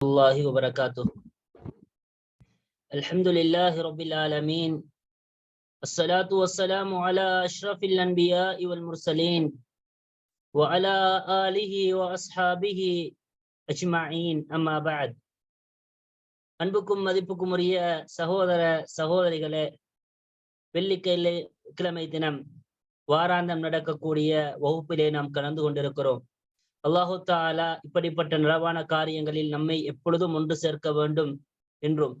الله وبركاته الحمد لله رب العالمين الصلاة والسلام على أشرف الأنبياء والمرسلين وعلى آله وأصحابه أجمعين أما بعد அன்புக்கும் மதிப்புக்கும் உரிய சகோதர சகோதரிகளே வெள்ளிக்கிழமை கிழமை தினம் வாராந்தம் நடக்கக்கூடிய வகுப்பிலே நாம் கலந்து கொண்டிருக்கிறோம் அல்லாஹு தாலா இப்படிப்பட்ட நலவான காரியங்களில் நம்மை எப்பொழுதும் ஒன்று சேர்க்க வேண்டும் என்றும்.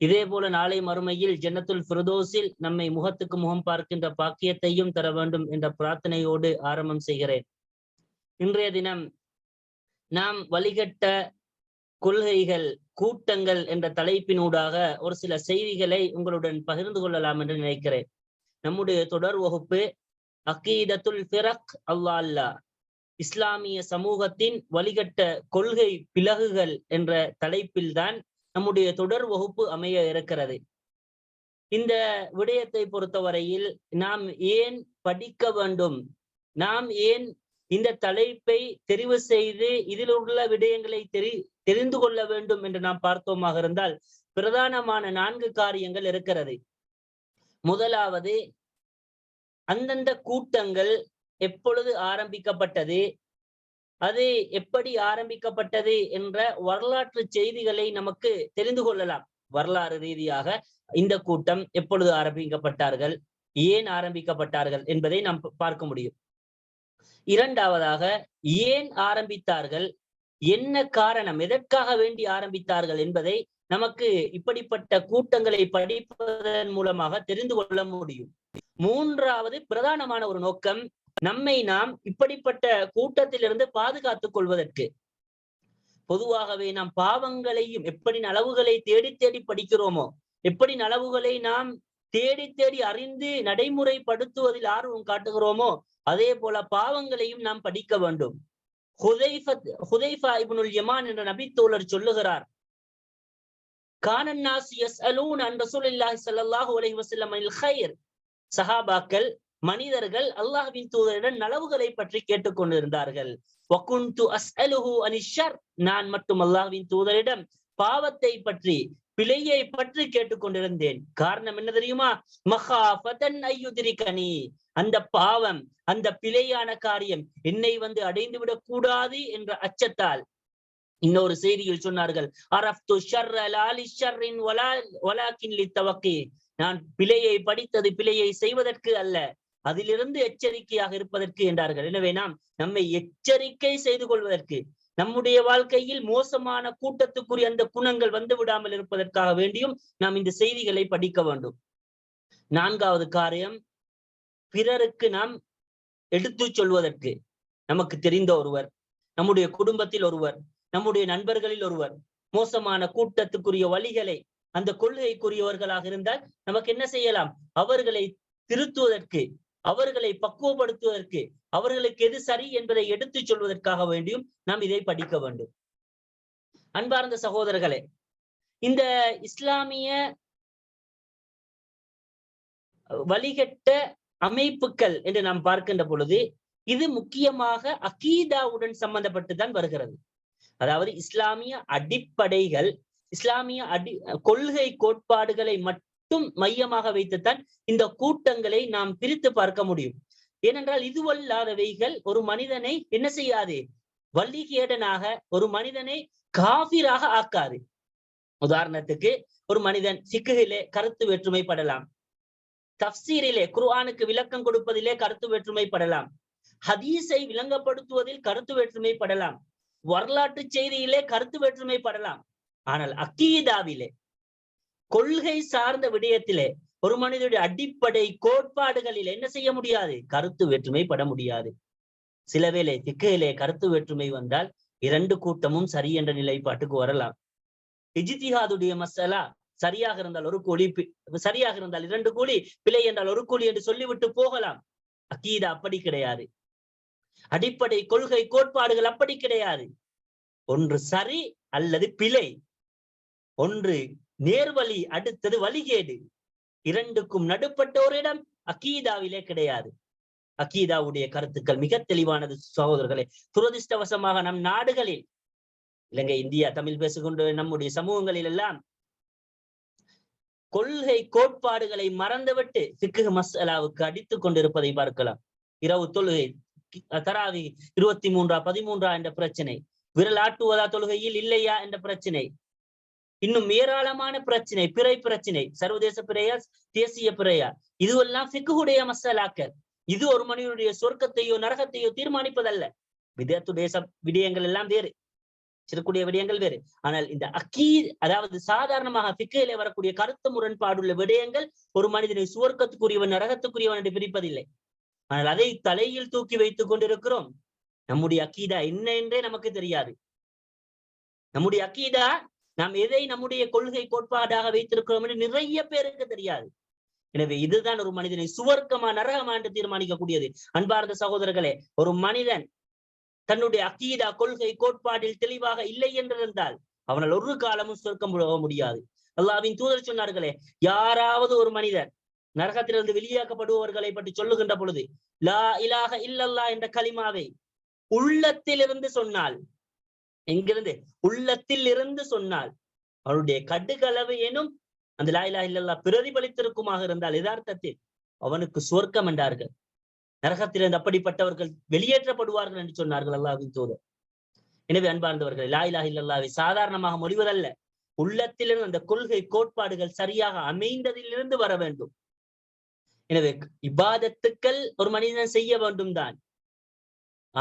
இதே போல நாளை மறுமையில் ஜன்னத்துல் ஃபிரதோஸில் நம்மை முகத்துக்கு முகம் பார்க்கின்ற பாக்கியத்தையும் தர வேண்டும் என்ற பிரார்த்தனையோடு ஆரம்பம் செய்கிறேன். இன்றைய தினம் நாம் வழிகட்ட கொள்கைகள் கூட்டங்கள் என்ற தலைப்பினூடாக ஒரு சில செய்திகளை உங்களுடன் பகிர்ந்து கொள்ளலாம் என்று நினைக்கிறேன். நம்முடைய தொடர் வகுப்பு அக்கீதத்துல் ஃபிரக் அல்லா அல்லா இஸ்லாமிய சமூகத்தின் வழிகட்ட கொள்கை பிளகுகள் என்ற தலைப்பில்தான் நம்முடைய தொடர் வகுப்பு அமைய இருக்கிறது. இந்த விடயத்தை பொறுத்தவரையில் நாம் ஏன் படிக்க வேண்டும்? நாம் ஏன் இந்த தலைப்பை தெரிவு செய்து இதில் உள்ள விடயங்களை தெரி தெரிந்து கொள்ள வேண்டும் என்று நாம் பார்த்தோமாக இருந்தால் பிரதானமான நான்கு காரியங்கள் இருக்கிறது. முதலாவது அந்தந்த கூட்டங்கள் எப்பொழுது ஆரம்பிக்கப்பட்டது? அது எப்படி ஆரம்பிக்கப்பட்டது என்ற வரலாற்று செய்திகளை நமக்கு தெரிந்து கொள்ளலாம். வரலாறு ரீதியாக இந்த கூட்டம் எப்பொழுது ஆரம்பிக்கப்பட்டார்கள்? ஏன் ஆரம்பிக்கப்பட்டார்கள் என்பதை நாம் பார்க்க முடியும். இரண்டாவதாக ஏன் ஆரம்பித்தார்கள்? என்ன காரணம்? எதற்காக வேண்டி ஆரம்பித்தார்கள் என்பதை நமக்கு இப்படிப்பட்ட கூட்டங்களை படிப்பதன் மூலமாக தெரிந்து கொள்ள முடியும். மூன்றாவது பிரதானமான ஒரு நோக்கம் நம்மை நாம் இப்படிப்பட்ட கூட்டத்திலிருந்து பாதுகாத்துக் கொள்வதற்கு. பொதுவாகவே நாம் பாவங்களையும் எப்படி நலவுகளை தேடி தேடி படிக்கிறோமோ எப்படி நலவுகளை நாம் தேடி தேடி அறிந்து நடைமுறைப்படுத்துவதில் ஆர்வம் காட்டுகிறோமோ அதே போல பாவங்களையும் நாம் படிக்க வேண்டும். ஹுதைஃபா இப்னுல் யமான் என்ற நபித்தோழர் சொல்லுகிறார் கானன்னாஸ் யஸ்அலூன் அன் ரசூலுல்லாஹி ஸல்லல்லாஹு அலைஹி வஸல்லம் அல் கைர். சஹாபாக்கள் மனிதர்கள் அல்லாஹ்வின் தூதரிடம் நலவுகளை பற்றி கேட்டுக்கொண்டிருந்தார்கள். வகுந்து அஸ்அலுஹு அனிஷர் நான் மட்டும் அல்லாஹ்வின் தூதரிடம் பாவத்தை பற்றி பிழையை பற்றி கேட்டுக்கொண்டிருந்தேன். காரணம் என்ன தெரியுமா? மகாஃபதன் ஐயுதிரிகனி. அந்த பாவம் அந்த பிழையான காரியம் என்னை வந்து அடைந்து விடக் கூடாது என்ற அச்சத்தால். இன்னொரு செய்தியில் சொன்னார்கள் அரப்து வலா நான் பிழையை படித்தது பிழையை செய்வதற்கு அல்ல. அதிலிருந்து எச்சரிக்கையாக இருப்பதற்கு என்றார்கள். எனவே நாம் நம்மை எச்சரிக்கை செய்து கொள்வதற்கு நம்முடைய வாழ்க்கையில் மோசமான கூட்டத்துக்குரிய அந்த குணங்கள் வந்து விடாமல் இருப்பதற்காக வேண்டியும் நாம் இந்த செய்திகளை படிக்க வேண்டும். நான்காவது காரியம் பிறருக்கு நாம் எடுத்து சொல்வதற்கு. நமக்கு தெரிந்த ஒருவர் நம்முடைய குடும்பத்தில் ஒருவர் நம்முடைய நண்பர்களில் ஒருவர் மோசமான கூட்டத்துக்குரிய வழிகளை அந்த கொள்கைக்குரியவர்களாக இருந்தால் நமக்கு என்ன செய்யலாம்? அவர்களை திருத்துவதற்கு அவர்களை பக்குவப்படுத்துவதற்கு அவர்களுக்கு எது சரி என்பதை எடுத்துச் சொல்வதற்காக வேண்டியும் நாம் இதை படிக்க வேண்டும். அன்பார்ந்த சகோதரர்களே இந்த இஸ்லாமிய வழிகட்ட அமைப்புகள் என்று நாம் பார்க்கின்ற பொழுது இது முக்கியமாக அகீதாவுடன் சம்பந்தப்பட்டுதான் வருகிறது. அதாவது இஸ்லாமிய அடிப்படைகள் இஸ்லாமிய அடி கொள்கை கோட்பாடுகளை மட்டும் மையமாக வைத்துத்தான் இந்த கூட்டங்களை நாம் பிரித்து பார்க்க முடியும். ஏனென்றால் இதுவல்லாதவைகள் ஒரு மனிதனை என்ன செய்யாது? வள்ளிகேடனாக ஒரு மனிதனை காபிராக ஆக்காது. உதாரணத்துக்கு ஒரு மனிதன் சிக்குகிலே கருத்து வேற்றுமை படலாம் தப்சீரிலே குர்ஆனுக்கு விளக்கம் கொடுப்பதிலே கருத்து வேற்றுமை படலாம் ஹதீஸை விளங்கப்படுத்துவதில் கருத்து வேற்றுமை படலாம் வரலாற்று செய்தியிலே கருத்து வேற்றுமை படலாம் ஆனால் அக்கீதாவிலே கொள்கை சார்ந்த விடயத்திலே ஒரு மனிதனுடைய அடிப்படை கோட்பாடுகளில் என்ன செய்ய முடியாது? கருத்து வேற்றுமை பட முடியாது. சில வேளை திக்கையிலே கருத்து வேற்றுமை வந்தால் இரண்டு கூட்டமும் சரி என்ற நிலைப்பாட்டுக்கு வரலாம். இஜித்திஹாதுடைய மசாலா சரியாக இருந்தால் ஒரு கூலி சரியாக இருந்தால் இரண்டு கூலி பிழை என்றால் ஒரு கூலி என்று சொல்லிவிட்டு போகலாம். அக்கீதா அப்படி கிடையாது. அடிப்படை கொள்கை கோட்பாடுகள் அப்படி கிடையாது. ஒன்று சரி அல்லது பிழை. ஒன்று நேர்வழி அடுத்தது வழிகேடு. இரண்டுக்கும் நடுப்பட்டோரிடம் அகீதாவிலே கிடையாது. அக்கீதாவுடைய கருத்துக்கள் மிக தெளிவானது சகோதரர்களே. துரதிருஷ்டவசமாக நம் நாடுகளில் இலங்கை இந்தியா தமிழ் பேசிக்கொண்டு நம்முடைய சமூகங்களில் எல்லாம் கொள்கை கோட்பாடுகளை மறந்துவிட்டு சிக்கு மசாலாவுக்கு அடித்துக் கொண்டிருப்பதை பார்க்கலாம். இரவு தொழுகை தராவி இருபத்தி மூன்றா பதிமூன்றா என்ற பிரச்சனை. விரல் ஆட்டுவதா தொழுகையில் இல்லையா என்ற பிரச்சனை. இன்னும் ஏராளமான பிரச்சனை பிறை பிரச்சனை சர்வதேச பிறையா தேசிய பிறையா இதுவெல்லாம் சிக்குடைய மசாலாக்கள். இது ஒரு மனிதனுடைய சொர்க்கத்தையோ நரகத்தையோ தீர்மானிப்பதல்ல. விதத்துடைய விடயங்கள் எல்லாம் வேறு. சிறக்கூடிய விடயங்கள் வேறு. ஆனால் இந்த அக்கீ அதாவது சாதாரணமாக பிக்கையில வரக்கூடிய கருத்து முரண்பாடுள்ள விடயங்கள் ஒரு மனிதனை சுவர்க்கத்துக்குரியவன் நரகத்துக்குரியவன் என்று பிரிப்பதில்லை. ஆனால் அதை தலையில் தூக்கி வைத்துக் கொண்டிருக்கிறோம். நம்முடைய அக்கீதா என்ன என்றே நமக்கு தெரியாது. நம்முடைய அக்கீதா நாம் எதை நம்முடைய கொள்கை கோட்பாடாக வைத்திருக்கிறோம் என்று நிறைய பேருக்கு தெரியாது. எனவே இதுதான் ஒரு மனிதனை சுவர்க்கமா நரகமா என்று தீர்மானிக்கக்கூடியது. அன்பார்ந்த சகோதரர்களே ஒரு மனிதன் தன்னுடைய அக்கீதா கொள்கை கோட்பாட்டில் தெளிவாக இல்லை என்றிருந்தால் அவனால் ஒரு காலமும் சுவர்க்கம் போக முடியாது. அல்லாவின் தூதர் சொன்னார்களே யாராவது ஒரு மனிதர் நரகத்திலிருந்து வெளியாக்கப்படுபவர்களை பற்றி சொல்லுகின்ற பொழுது லா இலாக இல்லல்லா என்ற களிமாவை உள்ளத்திலிருந்து சொன்னால் எங்கிருந்து உள்ளத்தில் இருந்து சொன்னால் அவருடைய கடுகளவு எனும் அந்த லாயிலா இல்லல்லா பிரதிபலித்திருக்குமாக இருந்தால் யதார்த்தத்தில் அவனுக்கு சுவர்க்கம் என்றார்கள். நரகத்திலிருந்து அப்படிப்பட்டவர்கள் வெளியேற்றப்படுவார்கள் என்று சொன்னார்கள் அல்லாவின் தூதர். எனவே அன்பார்ந்தவர்கள் லாயிலா இல்லல்லாவை சாதாரணமாக முடிவதல்ல உள்ளத்திலிருந்து அந்த கொள்கை கோட்பாடுகள் சரியாக அமைந்ததிலிருந்து வர வேண்டும். எனவே இபாதத்துக்கள் ஒரு மனிதன் செய்ய வேண்டும் தான்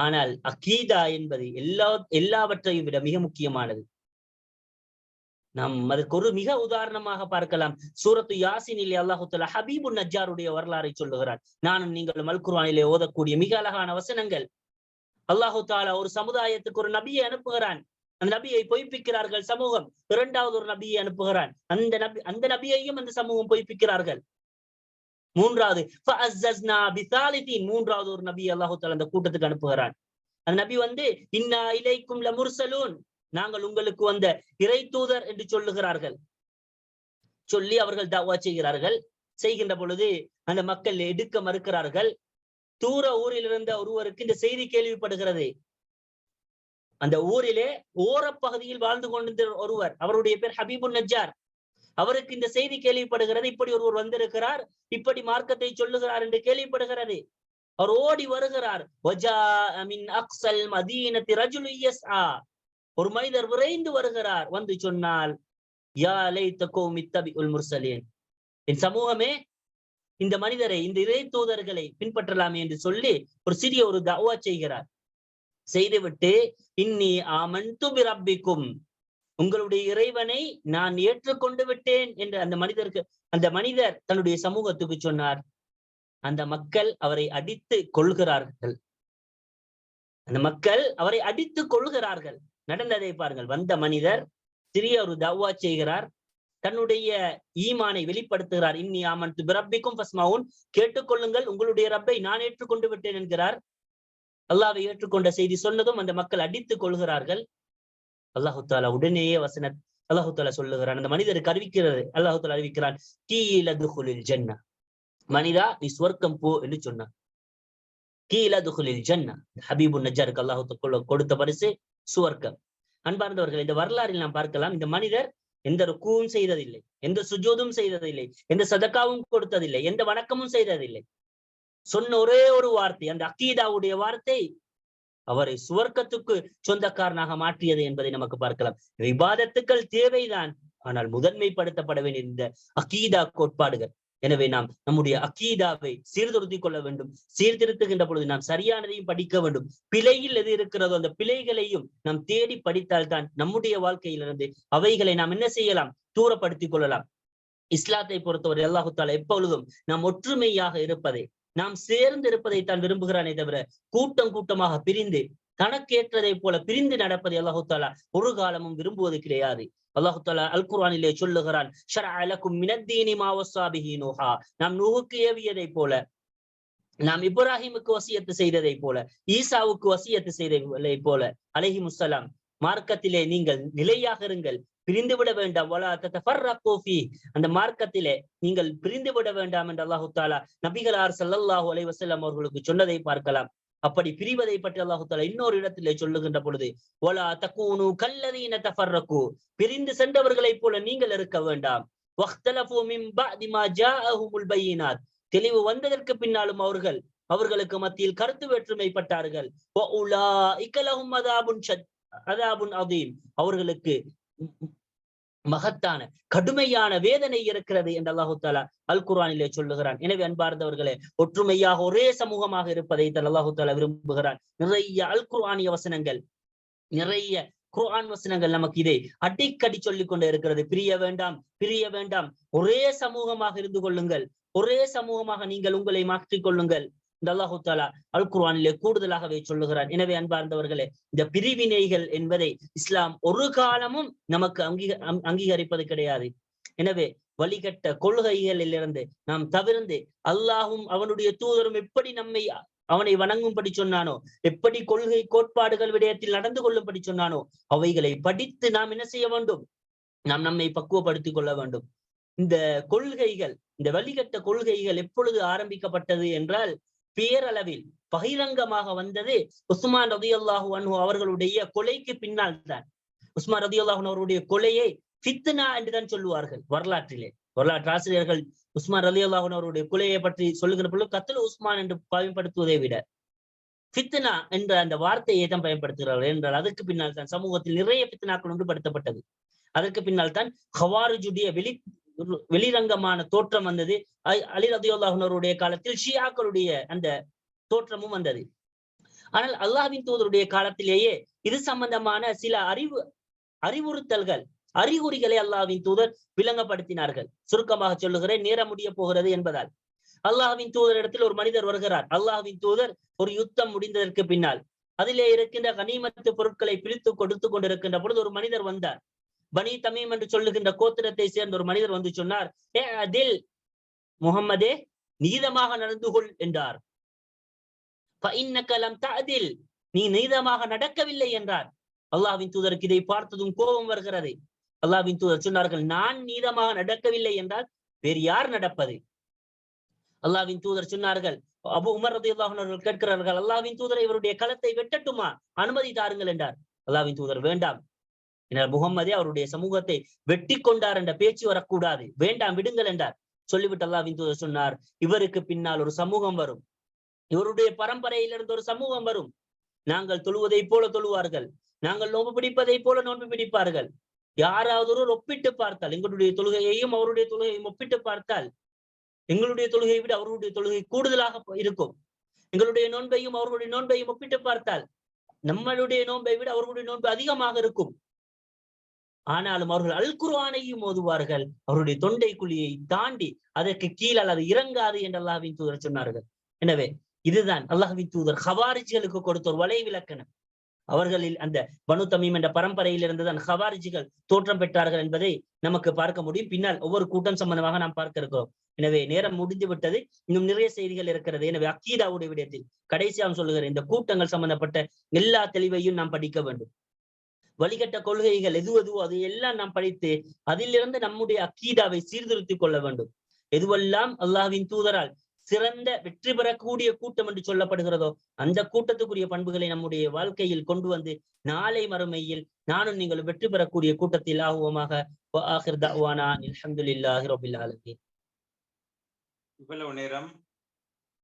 ஆனால் அகீதா என்பது எல்லா எல்லாவற்றையும் விட மிக முக்கியமானது. நாம் அதற்கு ஒரு மிக உதாரணமாக பார்க்கலாம். சூரத்து யாசினிலே அல்லாஹுத்தல ஹபீபு நஜாருடைய வரலாறை சொல்லுகிறார். நானும் நீங்கள் மல்குர்வானிலே ஓதக்கூடிய மிக அழகான வசனங்கள். அல்லாஹு தாலா ஒரு சமுதாயத்துக்கு ஒரு நபியை அனுப்புகிறான். அந்த நபியை பொய்ப்பிக்கிறார்கள் சமூகம். இரண்டாவது ஒரு நபியை அனுப்புகிறான். அந்த நபி அந்த நபியையும் அந்த சமூகம் பொய்ப்பிக்கிறார்கள். மூன்றாவது மூன்றாவது ஒரு நபி அல்லாஹு தாலா அந்த கூட்டத்துக்கு அனுப்புகிறான். அந்த நபி வந்து இன்னா இலைக்கும் லமுர்சலூன் நாங்கள் உங்களுக்கு வந்த இறை தூதர் என்று சொல்லுகிறார்கள். சொல்லி அவர்கள் தவா செய்கிறார்கள். செய்கின்ற பொழுது அந்த மக்கள் எடுக்க மறுக்கிறார்கள். தூர ஊரில் இருந்த ஒருவருக்கு இந்த செய்தி கேள்விப்படுகிறது. அந்த ஊரிலே ஓரப்பகுதியில் வாழ்ந்து கொண்டிருந்த ஒருவர் அவருடைய பேர் ஹபீபு நஜார் அவருக்கு இந்த செய்தி கேள்விப்படுகிறது. இப்படி ஒருவர் வந்திருக்கிறார். இப்படி மார்க்கத்தை சொல்லுகிறார் என்று கேள்விப்படுகிறது. அவர் ஓடி வருகிறார். ஒரு மனிதர் விரைந்து வருகிறார். வந்து சொன்னால் என் சமூகமே இந்த மனிதரை இந்த இறை தூதர்களை பின்பற்றலாமே என்று சொல்லி ஒரு சிறிய ஒரு தவா செய்கிறார். செய்துவிட்டு இன்னி ஆமன் துபிரப்பிக்கும் உங்களுடைய இறைவனை நான் ஏற்றுக்கொண்டு விட்டேன் என்று அந்த மனிதருக்கு அந்த மனிதர் தன்னுடைய சமூகத்துக்கு சொன்னார். அந்த மக்கள் அவரை அடித்து கொள்கிறார்கள் அந்த மக்கள் அவரை அடித்து கொள்கிறார்கள் நடந்ததை பாருங்கள். வந்த மனிதர் சிறிய ஒரு தவ்வா செய்கிறார். தன்னுடைய ஈமானை வெளிப்படுத்துகிறார். இன்னி ஆமன் பிரப்பிக்கும் பஸ்மாவும் கேட்டுக்கொள்ளுங்கள் உங்களுடைய ரப்பை நான் ஏற்றுக்கொண்டு விட்டேன் என்கிறார். அல்லாவை ஏற்றுக்கொண்ட செய்தி சொன்னதும் அந்த மக்கள் அடித்துக் கொள்கிறார்கள். அல்லாஹு தாலா உடனேயே வசன அல்லாஹு தாலா சொல்லுகிறான். அந்த மனிதருக்கு அறிவிக்கிறது அல்லாஹு தாலா அறிவிக்கிறான் கீழதுகுலில் ஜன்னா. மனிதா நீ சுவர்க்கம் போ என்று சொன்னான். கீழதுகுலில் ஜன்னா. ஹபீபு நஜாருக்கு அல்லாஹு கொடுத்த பரிசு சுவர்க்கம். அன்பார்ந்தவர்கள் இந்த வரலாறில் நாம் பார்க்கலாம் இந்த மனிதர் எந்த ருக்குவும் செய்ததில்லை எந்த சுஜோதும் செய்ததில்லை எந்த சதக்காவும் கொடுத்ததில்லை எந்த வணக்கமும் செய்ததில்லை. சொன்ன ஒரே ஒரு வார்த்தை அந்த அக்கீதாவுடைய வார்த்தை அவரை சுவர்க்கத்துக்கு சொந்தக்காரனாக மாற்றியது என்பதை நமக்கு பார்க்கலாம். விவாதத்துக்கள் தேவைதான். ஆனால் முதன்மைப்படுத்தப்பட வேண்டிய இந்த அகீதா கோட்பாடுகள். எனவே நாம் நம்முடைய அக்கீதாவை சீர்திருத்திக் கொள்ள வேண்டும். சீர்திருத்துகின்ற பொழுது நாம் சரியானதையும் படிக்க வேண்டும். பிழையில் எது இருக்கிறதோ அந்த பிழைகளையும் நாம் தேடி படித்தால் தான் நம்முடைய வாழ்க்கையிலிருந்து அவைகளை நாம் என்ன செய்யலாம்? தூரப்படுத்திக் கொள்ளலாம். இஸ்லாத்தை பொறுத்தவரை அல்லாஹுத்தால் எப்பொழுதும் நாம் ஒற்றுமையாக இருப்பதை நாம் சேர்ந்து இருப்பதை தான் விரும்புகிறானே தவிர கூட்டம் கூட்டமாக பிரிந்து தனக்கேற்றதை போல பிரிந்து நடப்பதை அல்லாஹு தாலா ஒரு காலமும் விரும்புவது கிடையாது. அல்லாஹு தாலா அல் குர்ஆனிலே சொல்லுகிறான் நாம் நூகுக்கு ஏவியதை போல நாம் இப்ராஹிமுக்கு வசியத்து செய்ததை போல ஈசாவுக்கு வசியத்து செய்ததை போல அலஹி முசலாம் மார்க்கத்திலே நீங்கள் நிலையாக இருங்கள் பிரிந்து விட வேண்டாம் அந்த மார்க்கத்திலே நீங்கள் பிரிந்து விட வேண்டாம் என்று அல்லாஹு தாலா நபிகளார் சல்லல்லாஹு அலை வசல்லாம் அவர்களுக்கு சொன்னதை பார்க்கலாம். அப்படி பிரிவதை பற்றி அல்லாஹு தாலா இன்னொரு இடத்திலே சொல்லுகின்ற பொழுது ஒலா தக்கூனு கல்லதீன தஃபர்ரகு. பிரிந்து சென்றவர்களைப் போல நீங்கள் இருக்க வேண்டாம். தெளிவு வந்ததற்கு பின்னாலும் அவர்கள் அவர்களுக்கு மத்தியில் கருத்து வேற்றுமை பட்டார்கள். அவர்களுக்கு மகத்தான கடுமையான வேதனை இருக்கிறது என்று அல்லாஹு தாலா அல் குரானிலே சொல்லுகிறான். எனவே அன்பார்ந்தவர்களே ஒற்றுமையாக ஒரே சமூகமாக இருப்பதை தன் அல்லாஹு தாலா விரும்புகிறான். நிறைய அல் குரானிய வசனங்கள் நிறைய குரான் வசனங்கள் நமக்கு இதை அடிக்கடி சொல்லிக் கொண்டே இருக்கிறது. பிரிய வேண்டாம் பிரிய வேண்டாம். ஒரே சமூகமாக இருந்து கொள்ளுங்கள். ஒரே சமூகமாக நீங்கள் உங்களை மாற்றிக் கொள்ளுங்கள். இந்த அல்லாஹு தாலா அல் குர்வானிலே கூடுதலாகவே சொல்லுகிறார் எனவே அன்பார்ந்தவர்களே இந்த பிரிவினைகள் என்பதை இஸ்லாம் ஒரு காலமும் நமக்கு அங்கீக அங்கீகரிப்பது கிடையாது. எனவே வழிகட்ட கொள்கைகளிலிருந்து நாம் தவிர்ந்து அல்லாஹும் அவனுடைய தூதரும் எப்படி நம்மை அவனை வணங்கும்படி சொன்னானோ எப்படி கொள்கை கோட்பாடுகள் விடயத்தில் நடந்து கொள்ளும்படி சொன்னானோ அவைகளை படித்து நாம் என்ன செய்ய வேண்டும்? நாம் நம்மை பக்குவப்படுத்திக் கொள்ள வேண்டும். இந்த கொள்கைகள் இந்த வழிகட்ட கொள்கைகள் எப்பொழுது ஆரம்பிக்கப்பட்டது என்றால் பேரளவில் பகிரங்கமாக வந்தது உஸ்மான் ரதி அல்லாஹூ அன்ஹு அவர்களுடைய கொலைக்கு பின்னால் தான் உஸ்மான் ரதி அல்லாஹன் அவருடைய கொலையை ஃபித்னா என்றுதான் சொல்லுவார்கள் வரலாற்றிலே. வரலாற்று ஆசிரியர்கள் உஸ்மான் ரலி அல்லாஹன் அவருடைய கொலையை பற்றி சொல்லுகிற பொழுது கத்தல் உஸ்மான் என்று பயன்படுத்துவதை விட ஃபித்னா என்ற அந்த வார்த்தையை தான் பயன்படுத்துகிறார்கள் என்றால் அதற்கு பின்னால் தான் சமூகத்தில் நிறைய ஃபித்னாக்கள் உண்டுபடுத்தப்பட்டது அதற்கு பின்னால் தான் ஹவாரிஜுடைய வெளி வெளிரங்கமான தோற்றம் வந்தது. அலி ரதியுல்லாஹுனருடைய காலத்தில் ஷியாக்களுடைய அந்த தோற்றமும் வந்தது. ஆனால் அல்லாஹின் தூதருடைய காலத்திலேயே இது சம்பந்தமான சில அறிவு அறிவுறுத்தல்கள் அறிகுறிகளை அல்லாஹ்வின் தூதர் விளங்கப்படுத்தினார்கள். சுருக்கமாக சொல்லுகிறேன் நேரம் முடிய போகிறது என்பதால். அல்லாஹ்வின் தூதரிடத்தில் ஒரு மனிதர் வருகிறார். அல்லாஹ்வின் தூதர் ஒரு யுத்தம் முடிந்ததற்கு பின்னால். அதிலே இருக்கின்ற கனிமத்து பொருட்களை பிரித்து கொடுத்து கொண்டிருக்கின்ற பொழுது ஒரு மனிதர் வந்தார். பனி தமீம் என்று சொல்லுகின்ற கோத்திரத்தை சேர்ந்த ஒரு மனிதர் வந்து சொன்னார் ஏ அதில் முகம்மதே நீதமாக நடந்து கொள் என்றார். அதில் நீ நீதமாக நடக்கவில்லை என்றார். அல்லாவின் தூதருக்கு இதை பார்த்ததும் கோபம் வருகிறது. அல்லாவின் தூதர் சொன்னார்கள் நான் நீதமாக நடக்கவில்லை என்றால் வேறு யார் நடப்பது? அல்லாவின் தூதர் சொன்னார்கள் அபு உமர் ரதி கேட்கிறார்கள் அல்லாவின் தூதர் இவருடைய களத்தை வெட்டட்டுமா? அனுமதி தாருங்கள் என்றார். அல்லாவின் தூதர் வேண்டாம் என்றார் முகம்மதே அவருடைய சமூகத்தை வெட்டி கொண்டார் என்ற பேச்சு வரக்கூடாது. வேண்டாம் விடுங்கள் என்றார். சொல்லிவிட்டு அல்லாஹ்வின் தூதர் சொன்னார். இவருக்கு பின்னால் ஒரு சமூகம் வரும். இவருடைய பரம்பரையிலிருந்து ஒரு சமூகம் வரும். நாங்கள் தொழுவதை போல தொழுவார்கள். நாங்கள் நோன்பு பிடிப்பதை போல நோன்பு பிடிப்பார்கள். யாராவது ஒரு ஒப்பிட்டு பார்த்தால் எங்களுடைய தொழுகையையும் அவருடைய தொழுகையும் ஒப்பிட்டு பார்த்தால் எங்களுடைய தொழுகையை விட அவருடைய தொழுகை கூடுதலாக இருக்கும். எங்களுடைய நோன்பையும் அவர்களுடைய நோன்பையும் ஒப்பிட்டு பார்த்தால் நம்மளுடைய நோன்பை விட அவர்களுடைய நோன்பு அதிகமாக இருக்கும். ஆனாலும் அவர்கள் அல் குர்ஆனையும் ஓதுவார்கள். அவருடைய தொண்டை குழியை தாண்டி அதற்கு கீழ் அது இறங்காது என்று அல்லாஹ்வின் தூதர் சொன்னார்கள். எனவே இதுதான் அல்லாஹ்வின் தூதர் ஹவாரிஜிகளுக்கு கொடுத்த ஒரு வலை விளக்கணம். அவர்களில் அந்த பனு தமீம் என்ற பரம்பரையில் இருந்துதான் ஹவாரிஜிகள் தோற்றம் பெற்றார்கள் என்பதை நமக்கு பார்க்க முடியும். பின்னால் ஒவ்வொரு கூட்டம் சம்பந்தமாக நாம் பார்க்க இருக்கிறோம். எனவே நேரம் முடிந்து விட்டது. இன்னும் நிறைய செய்திகள் இருக்கிறது. எனவே அக்கீதாவுடைய விடயத்தில் கடைசியாக சொல்லுகிறேன் இந்த கூட்டங்கள் சம்பந்தப்பட்ட எல்லா தெளிவையும் நாம் படிக்க வேண்டும். வழிகட்ட கொள்கைகள் எது எதுவோ அது எல்லாம் நாம் படித்து அதிலிருந்து நம்முடைய அக்கீதாவை சீர்திருத்திக் கொள்ள வேண்டும். எதுவெல்லாம் அல்லாஹ்வின் தூதரால் சிறந்த வெற்றி பெறக்கூடிய கூட்டம் என்று சொல்லப்படுகிறதோ அந்த கூட்டத்துக்குரிய பண்புகளை நம்முடைய வாழ்க்கையில் கொண்டு வந்து நாளை மறுமையில் நானும் நீங்கள் வெற்றி பெறக்கூடிய கூட்டத்தில் ஆகுவோமாக. ஆலமீன். இவ்வளவு நேரம்